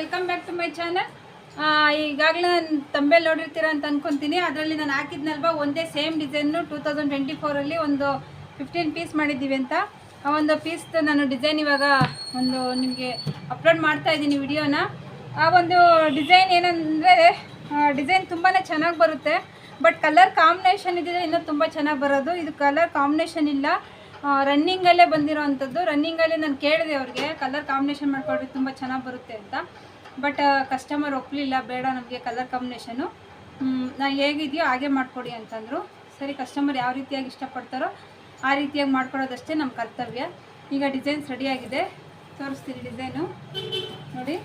Welcome back to my channel ಈಗಾಗಲೇ ನಾನು ತಂಬೆಲ್ ನೋಡಿರ್ತೀರ ಅಂತ ಅನ್ಕೊಂತೀನಿ. ಅದರಲ್ಲಿ ನಾನು ಹಾಕಿದ್ನಲ್ವ, ಒಂದೇ same design two thousand twenty ಫೋರಲ್ಲಿ ಒಂದು ಫಿಫ್ಟೀನ್ ಪೀಸ್ ಮಾಡಿದ್ದೀವಿ ಅಂತ. ಆ ಒಂದು ಪೀಸ್ ನಾನು ಡಿಸೈನ್ ಇವಾಗ ಒಂದು ನಿಮಗೆ ಅಪ್ಲೋಡ್ ಮಾಡ್ತಾ ಇದ್ದೀನಿ ವಿಡಿಯೋನ. ಆ ಒಂದು ಡಿಸೈನ್ ಏನಂದರೆ ಡಿಸೈನ್ ತುಂಬಾ ಚೆನ್ನಾಗಿ ಬರುತ್ತೆ. ಬಟ್ ಕಲರ್ ಕಾಂಬಿನೇಷನ್ ಇದ್ದರೆ ಇನ್ನೂ ತುಂಬ ಚೆನ್ನಾಗಿ ಬರೋದು. ಇದು ಕಲರ್ ಕಾಂಬಿನೇಷನ್ ಇಲ್ಲ. ರನ್ನಿಂಗಲ್ಲೇ ಬಂದಿರೋ ಅಂಥದ್ದು ರನ್ನಿಂಗಲ್ಲೇ ನಾನು ಕೇಳಿದೆ ಅವ್ರಿಗೆ ಕಲರ್ ಕಾಂಬಿನೇಷನ್ ಮಾಡಿಕೊಡ್ರಿ, ತುಂಬ ಚೆನ್ನಾಗಿ ಬರುತ್ತೆ ಅಂತ. ಬಟ್ ಕಸ್ಟಮರ್ ಒಪ್ಪಲಿಲ್ಲ ಬೇಡ ನಮಗೆ ಕಲರ್ ಕಾಂಬಿನೇಷನು ನಾನು ಹೇಗಿದೆಯೋ ಹಾಗೆ ಮಾಡಿಕೊಡಿ ಅಂತಂದರು. ಸರಿ ಕಸ್ಟಮರ್ ಯಾವ ರೀತಿಯಾಗಿ ಇಷ್ಟಪಡ್ತಾರೋ ಆ ರೀತಿಯಾಗಿ ಮಾಡ್ಕೊಡೋದಷ್ಟೇ ನಮ್ಮ ಕರ್ತವ್ಯ. ಈಗ ಡಿಸೈನ್ಸ್ ರೆಡಿಯಾಗಿದೆ ತೋರಿಸ್ತೀನಿ ಡಿಸೈನು ನೋಡಿ.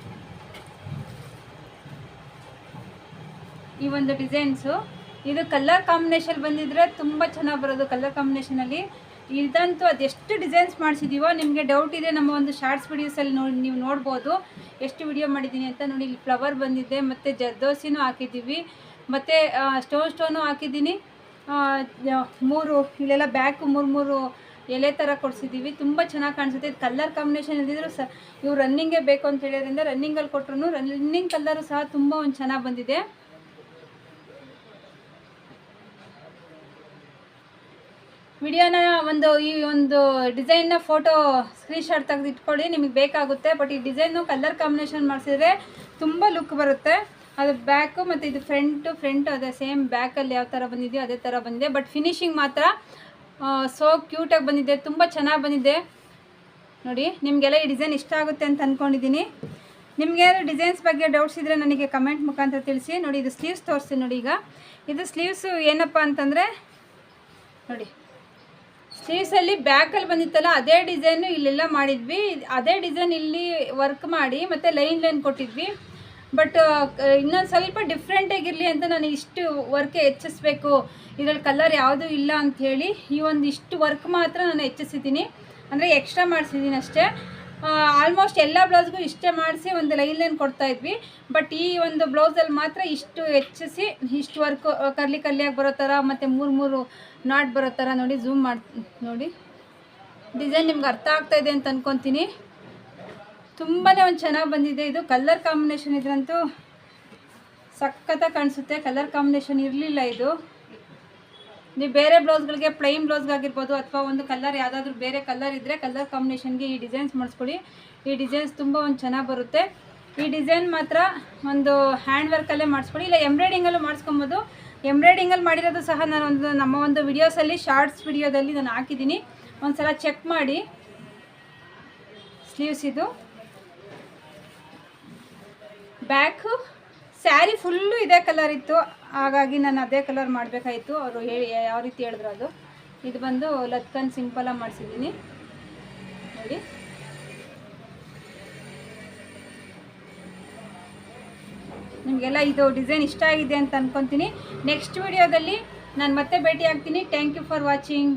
ಈ ಒಂದು ಡಿಸೈನ್ಸು ಇದು ಕಲರ್ ಕಾಂಬಿನೇಷನ್ ಬಂದಿದ್ರೆ ತುಂಬ ಚೆನ್ನಾಗಿ ಬರೋದು ಕಲರ್ ಕಾಂಬಿನೇಷನಲ್ಲಿ ಇದಂತೂ ಅದೆಷ್ಟು ಡಿಸೈನ್ಸ್ ಮಾಡಿಸಿದ್ದೀವೋ ನಿಮಗೆ ಡೌಟ್ ಇದೆ ನಮ್ಮ ಒಂದು ಶಾರ್ಟ್ಸ್ ವಿಡಿಯೋಸಲ್ಲಿ ನೋಡಿ, ನೀವು ನೋಡ್ಬೋದು. ಎಷ್ಟು ವಿಡಿಯೋ ಮಾಡಿದ್ದೀನಿ ಅಂತ ನೋಡಿ, ಇಲ್ಲಿ ಫ್ಲವರ್ ಬಂದಿದೆ, ಮತ್ತು ಜರ್ದೋಸಿನೂ ಹಾಕಿದ್ದೀವಿ, ಮತ್ತು ಸ್ಟೋನ್ ಸ್ಟೋನು ಹಾಕಿದ್ದೀನಿ. ಮೂರು, ಇಲ್ಲೆಲ್ಲ ಬ್ಯಾಕು ಮೂರು ಮೂರು ಎಲೆ ಥರ ಕೊಡಿಸಿದ್ದೀವಿ. ತುಂಬ ಚೆನ್ನಾಗಿ ಕಾಣಿಸುತ್ತೆ. ಇದು ಕಲರ್ ಕಾಂಬಿನೇಷನ್ ಇದ್ದಿದ್ರು ಸ ಇವು ರನ್ನಿಂಗೇ ಬೇಕು ಅಂತ ಹೇಳಿದ್ರಿಂದ ರನ್ನಿಂಗಲ್ಲಿ ಕೊಟ್ಟರು ರನ್ನಿಂಗ್ ಕಲ್ಲರು ಸಹ ತುಂಬ ಒಂದು ಚೆನ್ನಾಗಿ ಬಂದಿದೆ. ವಿಡಿಯೋನ ಒಂದು ಈ ಒಂದು ಡಿಸೈನ್ನ ಫೋಟೋ ಸ್ಕ್ರೀನ್ಶಾಟ್ ತೆಗೆದು ಇಟ್ಕೊಳ್ಳಿ ನಿಮಗೆ ಬೇಕಾಗುತ್ತೆ. ಬಟ್ ಈ ಡಿಸೈನು ಕಲರ್ ಕಾಂಬಿನೇಷನ್ ಮಾಡಿಸಿದ್ರೆ ತುಂಬ ಲುಕ್ ಬರುತ್ತೆ. ಅದು ಬ್ಯಾಕು ಮತ್ತು ಇದು ಫ್ರಂಟು ಫ್ರಂಟು ಅದೇ ಸೇಮ್ ಬ್ಯಾಕಲ್ಲಿ ಯಾವ ಥರ ಬಂದಿದೆಯೋ ಅದೇ ಥರ ಬಂದಿದೆ. ಬಟ್ ಫಿನಿಶಿಂಗ್ ಮಾತ್ರ ಸೋ ಕ್ಯೂಟಾಗಿ ಬಂದಿದೆ, ತುಂಬ ಚೆನ್ನಾಗಿ ಬಂದಿದೆ. ನೋಡಿ, ನಿಮಗೆಲ್ಲ ಈ ಡಿಸೈನ್ ಇಷ್ಟ ಆಗುತ್ತೆ ಅಂತ ಅಂದ್ಕೊಂಡಿದ್ದೀನಿ ನಿಮಗೆ ಡಿಸೈನ್ಸ್ ಬಗ್ಗೆ ಡೌಟ್ಸ್ ಇದ್ದರೆ ನನಗೆ ಕಮೆಂಟ್ ಮುಖಾಂತರ ತಿಳಿಸಿ. ನೋಡಿ, ಇದು ಸ್ಲೀವ್ಸ್ ತೋರಿಸ್ತೀನಿ ನೋಡಿ ಈಗ. ಇದು ಸ್ಲೀವ್ಸು ಏನಪ್ಪ ಅಂತಂದರೆ, ನೋಡಿ. ಸ್ಲೀವ್ಸಲ್ಲಿ ಬ್ಯಾಕಲ್ಲಿ ಬಂದಿತ್ತಲ್ಲ, ಅದೇ ಡಿಸೈನು ಇಲ್ಲೆಲ್ಲ ಮಾಡಿದ್ವಿ. ಅದೇ ಡಿಸೈನ್ ಇಲ್ಲಿ ವರ್ಕ್ ಮಾಡಿ ಮತ್ತು ಲೈನ್ ಲೈನ್ ಕೊಟ್ಟಿದ್ವಿ. ಬಟ್ ಇನ್ನೊಂದು ಸ್ವಲ್ಪ ಡಿಫ್ರೆಂಟಾಗಿರಲಿ ಅಂತ ನಾನು ಇಷ್ಟು ವರ್ಕ್ ಹೆಚ್ಚಿಸ್ಬೇಕು. ಇದರಲ್ಲಿ ಕಲರ್ ಯಾವುದೂ ಇಲ್ಲ ಅಂಥೇಳಿ ಈ ಒಂದು ಇಷ್ಟು ವರ್ಕ್ ಮಾತ್ರ ನಾನು ಹೆಚ್ಚಿಸಿದ್ದೀನಿ. ಅಂದರೆ ಎಕ್ಸ್ಟ್ರಾ ಮಾಡಿಸಿದ್ದೀನಿ ಅಷ್ಟೇ ಆಲ್ಮೋಸ್ಟ್ ಎಲ್ಲ ಬ್ಲೌಸ್ಗೂ ಇಷ್ಟೇ ಮಾಡಿಸಿ ಒಂದು ಲೈನ್ ಲೈನ್ ಕೊಡ್ತಾ ಇದ್ವಿ. ಬಟ್ ಈ ಒಂದು ಬ್ಲೌಸಲ್ಲಿ ಮಾತ್ರ ಇಷ್ಟು ಹೆಚ್ಚಿಸಿ, ಇಷ್ಟು ವರ್ಕ್ ಕರ್ಲಿ ಕರ್ಲಿಯಾಗಿ ಬರೋ ಥರ ಮತ್ತು ಮೂರು ಮೂರು ನಾಟ್ ಬರೋ ಥರ ನೋಡಿ ಝೂಮ್ ಮಾಡಿ, ನೋಡಿ. ಡಿಸೈನ್ ನಿಮ್ಗೆ ಅರ್ಥ ಆಗ್ತಾ ಇದೆ ಅಂತ ಅಂದ್ಕೊತೀನಿ ತುಂಬಾ ಒಂದು ಚೆನ್ನಾಗಿ ಬಂದಿದೆ. ಇದು ಕಲರ್ ಕಾಂಬಿನೇಷನ್ ಇದ್ರಂತೂ ಸಖತ್ತಾಗಿ ಕಾಣಿಸುತ್ತೆ. ಕಲರ್ ಕಾಂಬಿನೇಷನ್ ಇರಲಿಲ್ಲ ಇದು. ನೀವು ಬೇರೆ ಬ್ಲೌಸ್ಗಳಿಗೆ ಪ್ಲೈನ್ ಬ್ಲೌಸ್ಗಾಗಿರ್ಬೋದು ಅಥವಾ ಒಂದು ಕಲರ್ ಯಾವುದಾದ್ರೂ ಬೇರೆ ಕಲರ್ ಇದ್ದರೆ ಕಲರ್ ಕಾಂಬಿನೇಷನ್ಗೆ ಈ ಡಿಸೈನ್ಸ್ ಮಾಡಿಸ್ಕೊಳ್ಳಿ. ಈ ಡಿಸೈನ್ಸ್ ತುಂಬ ಒಂದು ಚೆನ್ನಾಗಿ ಬರುತ್ತೆ. ಈ ಡಿಸೈನ್ ಮಾತ್ರ ಒಂದು ಹ್ಯಾಂಡ್ ವರ್ಕಲ್ಲೇ ಮಾಡಿಸ್ಕೊಳ್ಳಿ. ಇಲ್ಲ ಎಂಬ್ರಾಯ್ಡಿಂಗಲ್ಲೂ ಮಾಡಿಸ್ಕೊಬೋದು. ಎಂಬ್ರಾಯ್ಡಿಂಗಲ್ಲಿ ಮಾಡಿರೋದು ಸಹ ನಾನು ಒಂದು ನಮ್ಮ ಒಂದು ವಿಡಿಯೋಸಲ್ಲಿ ಶಾರ್ಟ್ಸ್ ವಿಡಿಯೋದಲ್ಲಿ ನಾನು ಹಾಕಿದ್ದೀನಿ. ಒಂದು ಸಲ ಚೆಕ್ ಮಾಡಿ. ಸ್ಲೀವ್ಸ್ ಇದು. ಬ್ಯಾಕು ಸ್ಯಾರಿ ಫುಲ್ಲು ಇದೇ ಕಲರ್ ಇತ್ತು. ಹಾಗಾಗಿ ನಾನು ಅದೇ ಕಲರ್ ಮಾಡಬೇಕಾಯಿತು. ಅವರು ಹೇಳಿ ಯಾವ ರೀತಿ ಹೇಳಿದ್ರು ಅದು. ಇದು ಬಂದು ಲತ್ಕನ್ ಸಿಂಪಲಾಗಿ ಮಾಡಿಸಿದ್ದೀನಿ. ನೋಡಿ. ನಿಮಗೆಲ್ಲ ಇದು ಡಿಸೈನ್ ಇಷ್ಟ ಆಗಿದೆ ಅಂತ ಅಂದ್ಕೊತೀನಿ ನೆಕ್ಸ್ಟ್ ವಿಡಿಯೋದಲ್ಲಿ ನಾನು ಮತ್ತೆ ಭೇಟಿ ಆಗ್ತೀನಿ. Thank you for watching